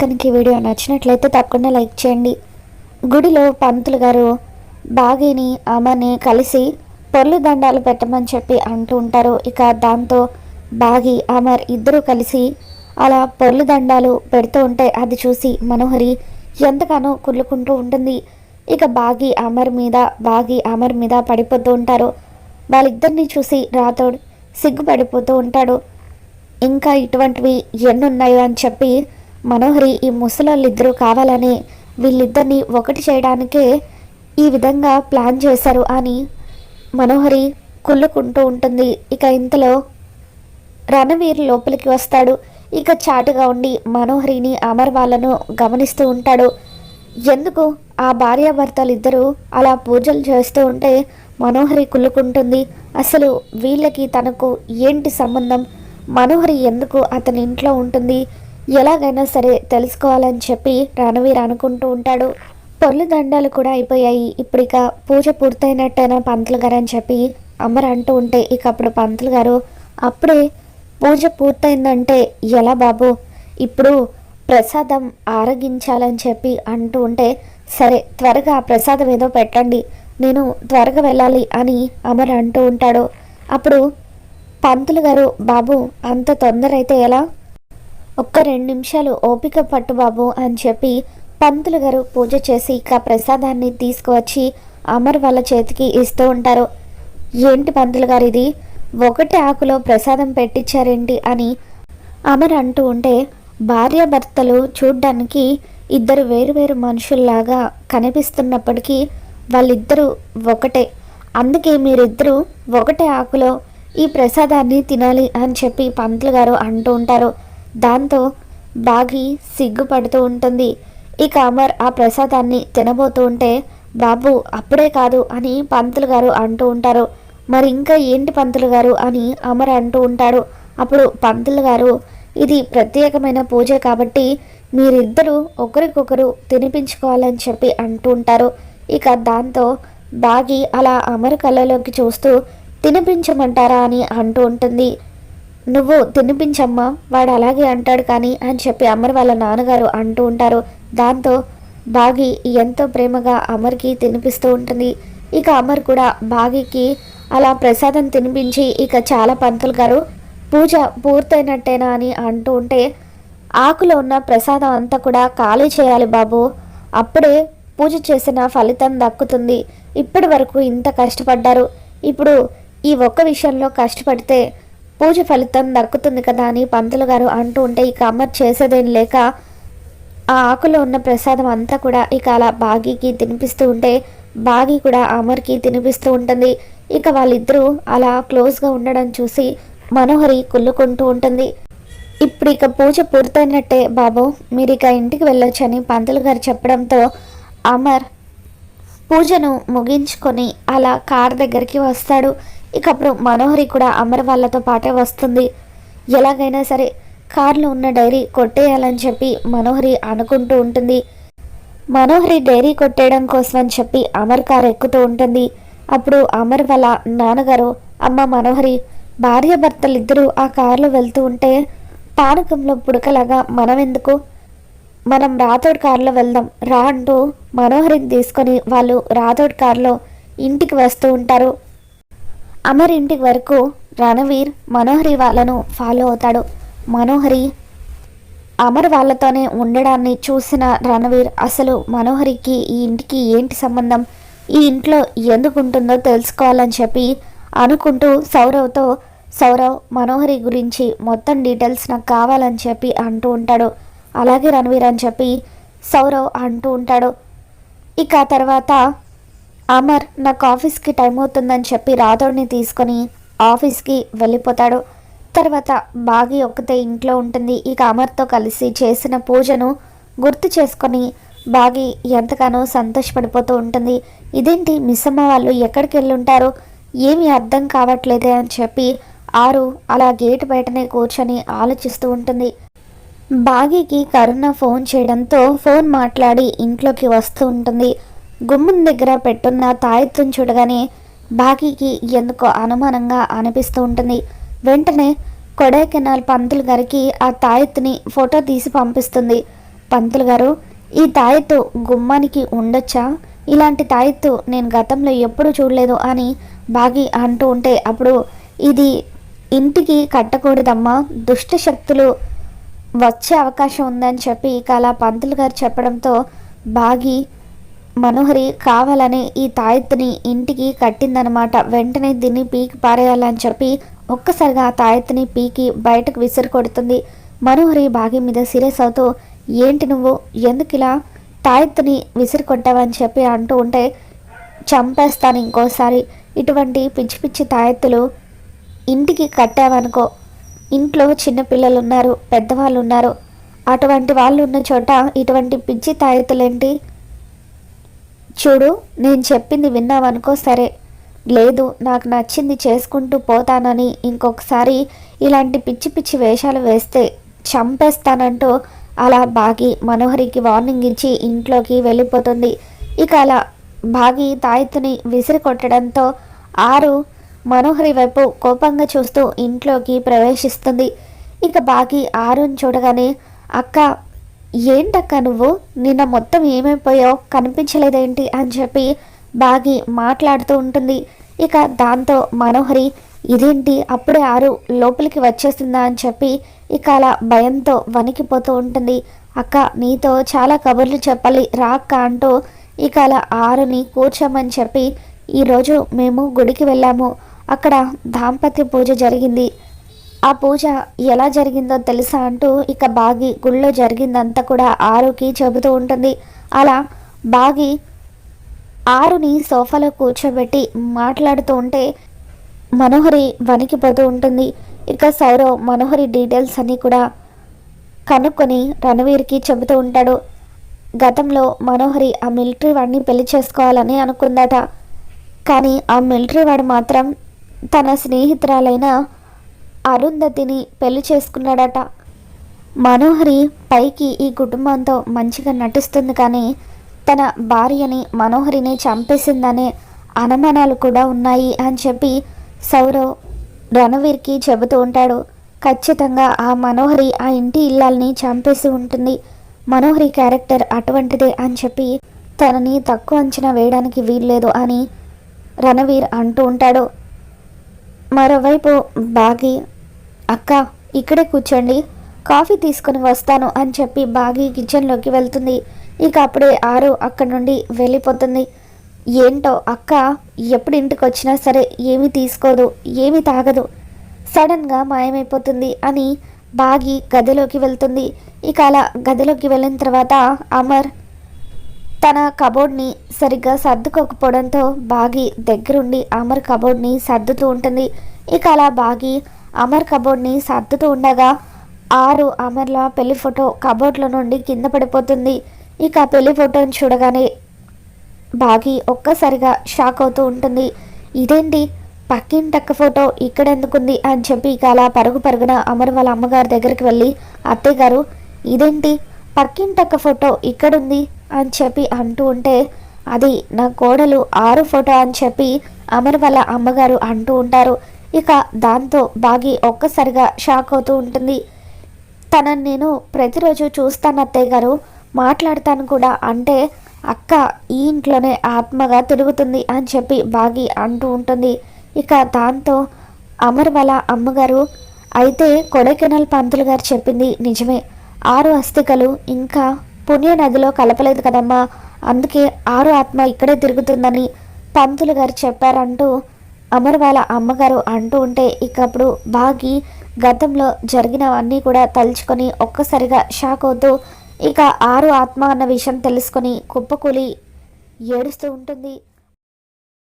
కనుక ఈ వీడియో నచ్చినట్లయితే తప్పకుండా లైక్ చేయండి. గుడిలో పంతులు గారు బాగిని అమ్మని కలిసి పొర్లు దండాలు పెట్టమని చెప్పి అంటూ ఉంటారు. ఇక దాంతో బాగి అమర్ ఇద్దరూ కలిసి అలా పొర్లు దండాలు పెడుతూ ఉంటే అది చూసి మనోహరి ఎంతగానో కుళ్ళుకుంటూ ఉంటుంది. ఇక బాగి అమర్ మీద బాగి అమర్ మీద పడిపోతూ ఉంటారు. వాళ్ళిద్దరిని చూసి రాథోడ్ సిగ్గుపడిపోతూ ఉంటాడు. ఇంకా ఇటువంటివి ఎన్నున్నాయో అని చెప్పి మనోహరి ఈ ముసలోళ్ళిద్దరూ కావాలని వీళ్ళిద్దరిని ఒకటి చేయడానికే ఈ విధంగా ప్లాన్ చేశారు అని మనోహరి కుళ్ళుకుంటూ ఉంటుంది. ఇక ఇంతలో రణవీర్ లోపలికి వస్తాడు. ఇక చాటుగా ఉండి మనోహరిని అమర్ వాళ్ళను గమనిస్తూ ఉంటాడు. ఎందుకు? ఆ భార్యాభర్తలు ఇద్దరు అలా పూజలు చేస్తూ ఉంటే మనోహరి కుళ్ళుకుంటుంది. అసలు వీళ్ళకి తనకు ఏంటి సంబంధం? మనోహరి ఎందుకు అతని ఇంట్లో ఉంటుంది? ఎలాగైనా సరే తెలుసుకోవాలని చెప్పి రణవీర్ అనుకుంటూ ఉంటాడు. పొర్లు దండాలు కూడా అయిపోయాయి. ఇప్పుడు ఇక పూజ పూర్తయినట్టేనా పంతులు గారు అని చెప్పి అమ్మరు అంటూ ఉంటే ఇక అప్పుడు పంతులు గారు అప్పుడే పూజ పూర్తయిందంటే ఎలా బాబు? ఇప్పుడు ప్రసాదం ఆరగించాలని చెప్పి అంటూ ఉంటే సరే త్వరగా ఆ ప్రసాదం ఏదో పెట్టండి. నేను త్వరగా వెళ్ళాలి అని అమర్ అంటూ ఉంటాడు. అప్పుడు పంతులు గారు బాబు అంత తొందర అయితే ఎలా? ఒక్క రెండు నిమిషాలు ఓపిక పట్టు బాబు అని చెప్పి పంతులు గారు పూజ చేసి ఇక ప్రసాదాన్ని తీసుకువచ్చి అమర్ వాళ్ళ చేతికి ఇస్తూ ఉంటారు. ఏంటి పంతులు గారు ఇది? ఒకటి ఆకులో ప్రసాదం పెట్టించారేంటి అని అమర్ అంటూ ఉంటే భార్యాభర్తలు చూడ్డానికి ఇద్దరు వేరువేరు మనుషుల్లాగా కనిపిస్తున్నప్పటికీ వాళ్ళిద్దరూ ఒకటే. అందుకే మీరిద్దరూ ఒకటే ఆకులో ఈ ప్రసాదాన్ని తినాలి అని చెప్పి పంతులు గారు అంటూ ఉంటారు. దాంతో బాగి సిగ్గుపడుతూ ఉంటుంది. ఇక అమర్ ఆ ప్రసాదాన్ని తినబోతూ ఉంటే బాబు అప్పుడే కాదు అని పంతులు గారు అంటూ ఉంటారు. మరి ఇంకా ఏంటి పంతులు గారు అని అమర్ అంటూ ఉంటాడు. అప్పుడు పంతులు గారు ఇది ప్రత్యేకమైన పూజ కాబట్టి మీరిద్దరూ ఒకరికొకరు తినిపించుకోవాలని చెప్పి అంటూ ఉంటారు. ఇక దాంతో బాగి అలా అమర్ కళ్ళలోకి చూస్తూ తినిపించమంటారా అని అంటూ ఉంటుంది. నువ్వు తినిపించమ్మా వాడు అలాగే అంటాడు కానీ అని చెప్పి అమర్ వాళ్ళ నాన్నగారు అంటూ ఉంటారు. దాంతో బాగి ఎంతో ప్రేమగా అమర్కి తినిపిస్తూ ఉంటుంది. ఇక అమర్ కూడా బాగికి అలా ప్రసాదం తినిపించి ఇక చాలా పంతులు గారు పూజ పూర్తయినట్టేనా అని అంటూ ఉంటే ఆకులో ఉన్న ప్రసాదం అంతా కూడా ఖాళీ చేయాలి బాబు. అప్పుడే పూజ చేసిన ఫలితం దక్కుతుంది. ఇప్పటి వరకు ఇంత కష్టపడ్డారు. ఇప్పుడు ఈ ఒక్క విషయంలో కష్టపడితే పూజ ఫలితం దక్కుతుంది కదా అని పంతులు గారు అంటూ ఉంటే ఇక అమర్ చేసేదేం లేక ఆ ఆకులో ఉన్న ప్రసాదం అంతా కూడా ఇక అలా బాగీకి తినిపిస్తూ ఉంటే బాగి కూడా అమర్కి తినిపిస్తూ ఉంటుంది. ఇక వాళ్ళిద్దరూ అలా క్లోజ్గా ఉండడం చూసి మనోహరి కుళ్ళుకుంటూ ఉంటుంది. ఇప్పుడు ఇక పూజ పూర్తయినట్టే బాబు మీరు ఇక ఇంటికి వెళ్ళొచ్చని పంతులు గారు చెప్పడంతో అమర్ పూజను ముగించుకొని అలా కార్ దగ్గరికి వస్తాడు. ఇక అప్పుడు మనోహరి కూడా అమర్ వాళ్ళతో పాటే వస్తుంది. ఎలాగైనా సరే కార్లో ఉన్న డైరీ కొట్టేయాలని చెప్పి మనోహరి అనుకుంటూ ఉంటుంది. మనోహరి డైరీ కొట్టేయడం కోసం అని చెప్పి అమర్ కారు ఎక్కుతూ ఉంటుంది. అప్పుడు అమర్ వాళ్ళ నాన్నగారు అమ్మ మనోహరి భార్యాభర్తలిద్దరూ ఆ కారులో వెళ్తూ ఉంటే పానకంలో పుడకలాగా మనం ఎందుకు? మనం రాథోడ్ కారులో వెళ్దాం రా అంటూ మనోహరిని తీసుకొని వాళ్ళు రాథోడ్ కారులో ఇంటికి వస్తూ ఉంటారు. అమర్ ఇంటి వరకు రణవీర్ మనోహరి వాళ్ళను ఫాలో అవుతాడు. మనోహరి అమర్ వాళ్ళతోనే ఉండడాన్ని చూసిన రణవీర్ అసలు మనోహరికి ఈ ఇంటికి ఏంటి సంబంధం? ఈ ఇంట్లో ఎందుకు ఉంటుందో తెలుసుకోవాలని చెప్పి అనుకుంటూ సౌరవ్తో సౌరవ్ మనోహరి గురించి మొత్తం డీటెయిల్స్ నాకు కావాలని చెప్పి అంటూ ఉంటాడు. అలాగే రణవీర్ అని చెప్పి సౌరవ్ అంటూ ఉంటాడు. ఇక ఆ తర్వాత అమర్ నాకు ఆఫీస్కి టైం అవుతుందని చెప్పి రాథోడ్ని తీసుకొని ఆఫీస్కి వెళ్ళిపోతాడు. తర్వాత బాగి ఒక్కతే ఇంట్లో ఉంటుంది. ఇక అమర్తో కలిసి చేసిన పూజను గుర్తు చేసుకొని బాగి ఎంతగానో సంతోషపడిపోతూ ఉంటుంది. ఇదేంటి మిస్సమ్మ వాళ్ళు ఎక్కడికి వెళ్ళుంటారు? ఏమీ అర్థం కావట్లేదే అని చెప్పి ఆరు అలా గేటు బయటనే కూర్చొని ఆలోచిస్తూ ఉంటుంది. బాగీకి కరుణ ఫోన్ చేయడంతో ఫోన్ మాట్లాడి ఇంట్లోకి వస్తూ ఉంటుంది. గుమ్మం దగ్గర పెట్టున్న తాయెత్తుం చూడగానే బాకీకి ఎందుకో అనుమానంగా అనిపిస్తూ ఉంటుంది. వెంటనే కొడైకెనాల్ పంతులు గారికి ఆ తాయెత్తుని ఫోటో తీసి పంపిస్తుంది. పంతులు గారు ఈ తాయెత్తు గుమ్మానికి ఉండొచ్చా? ఇలాంటి తాయెత్తు నేను గతంలో ఎప్పుడు చూడలేదు అని బాగి అంటూ ఉంటే అప్పుడు ఇది ఇంటికి కట్టకూడదమ్మా దుష్ట శక్తులు వచ్చే అవకాశం ఉందని చెప్పి ఇక అలా పంతులు గారు చెప్పడంతో బాగి మనోహరి కావాలని ఈ తాయెత్తుని ఇంటికి కట్టిందనమాట వెంటనే దీన్ని పీకి పారేయాలని చెప్పి ఒక్కసారిగా ఆ తాయెత్తుని పీకి బయటకు విసిరి కొడుతుంది. మనోహరి బాగి మీద సీరియస్ అవుతూ ఏంటి నువ్వు? ఎందుకు ఇలా తాయెత్తుని విసిరి కొట్టావని చెప్పి అంటూ ఉంటే చంపేస్తాను ఇంకోసారి. ఇటువంటి పిచ్చి పిచ్చి తాయెత్తులు ఇంటికి కట్టావనుకో. ఇంట్లో చిన్నపిల్లలు ఉన్నారు పెద్దవాళ్ళు ఉన్నారు అటువంటి వాళ్ళు ఉన్న చోట ఇటువంటి పిచ్చి తాయెత్తులేంటి? చూడు నేను చెప్పింది విన్నావనుకో సరే. లేదు నాకు నచ్చింది చేసుకుంటూ పోతానని ఇంకొకసారి ఇలాంటి పిచ్చి పిచ్చి వేషాలు వేస్తే చంపేస్తానంటూ అలా బాగి మనోహరికి వార్నింగ్ ఇచ్చి ఇంట్లోకి వెళ్ళిపోతుంది. ఇక అలా బాగి తాయితుని విసిరి కొట్టడంతో ఆరు మనోహరి వైపు కోపంగా చూస్తూ ఇంట్లోకి ప్రవేశిస్తుంది. ఇక బాగి ఆరుని చూడగానే అక్క ఏంటక్క నువ్వు? నిన్న మొత్తం ఏమైపోయావు కనిపించలేదేంటి? అని చెప్పి బాగి మాట్లాడుతూ ఉంటుంది. ఇక దాంతో మనోహరి ఇదేంటి? అప్పుడే ఆరు లోపలికి వచ్చేసిందా అని చెప్పి ఇక అలా భయంతో వణికిపోతూ ఉంటుంది. అక్క నీతో చాలా కబుర్లు చెప్పాలి. రా అక్క అంటూ ఇక అలా ఆరుని కూర్చోమని చెప్పి ఈరోజు మేము గుడికి వెళ్ళాము. అక్కడ దాంపత్య పూజ జరిగింది. ఆ పూజ ఎలా జరిగిందో తెలుసా అంటూ ఇక బాగి గుళ్ళో జరిగిందంతా కూడా ఆరుకి చెబుతూ ఉంటుంది. అలా బాగి ఆరుని సోఫాలో కూర్చోబెట్టి మాట్లాడుతూ ఉంటే మనోహరి వణికిపోతూ ఉంటుంది. ఇక సౌరవ్ మనోహరి డీటెయిల్స్ అన్నీ కూడా కనుక్కొని రణవీర్కి చెబుతూ ఉంటాడు. గతంలో మనోహరి ఆ మిలిటరీ వాడిని పెళ్ళి చేసుకోవాలని అనుకుందట. కానీ ఆ మిలిటరీ వాడు మాత్రం తన స్నేహితురాలైన అరుంధతిని పెళ్ళి చేసుకున్నాడట. మనోహరి పైకి ఈ కుటుంబంతో మంచిగా నటిస్తుంది కానీ తన భార్యని మనోహరిని చంపేసిందనే అనుమానాలు కూడా ఉన్నాయి అని చెప్పి సౌరవ్ రణవీర్కి చెబుతూ ఉంటాడు. ఖచ్చితంగా ఆ మనోహరి ఆ ఇంటి ఇల్లాలని చంపేసి ఉంటుంది. మనోహరి క్యారెక్టర్ అటువంటిదే అని చెప్పి తనని తక్కువ అంచనా వేయడానికి వీల్లేదు అని రణవీర్ అంటూ ఉంటాడు. మరోవైపు బాగి అక్క ఇక్కడే కూర్చోండి. కాఫీ తీసుకొని వస్తాను అని చెప్పి బాగి కిచెన్లోకి వెళ్తుంది. ఇక అప్పుడే ఆరు అక్కడి నుండి వెళ్ళిపోతుంది. ఏంటో అక్క ఎప్పుడు ఇంటికి వచ్చినా సరే ఏమీ తీసుకోదు ఏమీ తాగదు. సడన్గా మాయమైపోతుంది అని బాగి గదిలోకి వెళ్తుంది. ఇక అలా గదిలోకి వెళ్ళిన తర్వాత అమర్ తన కబోర్డ్ని సరిగ్గా సర్దుకోకపోవడంతో బాగి దగ్గరుండి అమర్ కబోర్డ్ని సర్దుతూ ఉంటుంది. ఇక అలా బాగి అమర్ కబోర్డ్ని సర్దుతూ ఉండగా ఆరు అమర్ల పెళ్ళి ఫోటో కబోర్డ్లో నుండి కింద పడిపోతుంది. ఇక పెళ్ళి ఫోటోని చూడగానే బాగి ఒక్కసారిగా షాక్ అవుతూ ఉంటుంది. ఇదేంటి? పక్కింటక్క ఫోటో ఇక్కడ ఎందుకుంది అని చెప్పి ఇక అలా పరుగు పరుగున అమర్ వాళ్ళ అమ్మగారి దగ్గరికి వెళ్ళి అత్తయ్య గారు ఇదేంటి? పక్కింటక్క ఫోటో ఇక్కడుంది. అని చెప్పి అంటూ ఉంటే అది నా కోడలు ఆరు ఫోటో అని చెప్పి అమర్ వాళ్ళ అమ్మగారు అంటూ ఉంటారు. ఇక దాంతో బాగి ఒక్కసారిగా షాక్ అవుతూ ఉంటుంది. తనని నేను ప్రతిరోజు చూస్తాను అత్తయ్య గారు. మాట్లాడతాను కూడా అంటే అక్క ఈ ఇంట్లోనే ఆత్మగా తిరుగుతుంది అని చెప్పి బాగి అంటూ ఉంటుంది. ఇక దాంతో అమర్ వాళ్ళ అమ్మగారు అయితే కొడైకెనాల్ పంతులు గారు చెప్పింది నిజమే. ఆరు అస్థికలు ఇంకా పుణ్య నదిలో కలపలేదు కదమ్మా. అందుకే ఆరు ఆత్మ ఇక్కడే తిరుగుతుందని పంతులు గారు చెప్పారంటూ అమర్ వాళ్ళ అమ్మగారు అంటూ ఉంటే ఇకప్పుడు బాగి గతంలో జరిగినవన్నీ కూడా తలుచుకొని ఒక్కసారిగా షాక్ అవుతూ ఇక ఆరు ఆత్మ అన్న విషయం తెలుసుకొని కుప్పకూలి ఏడుస్తూ ఉంటుంది.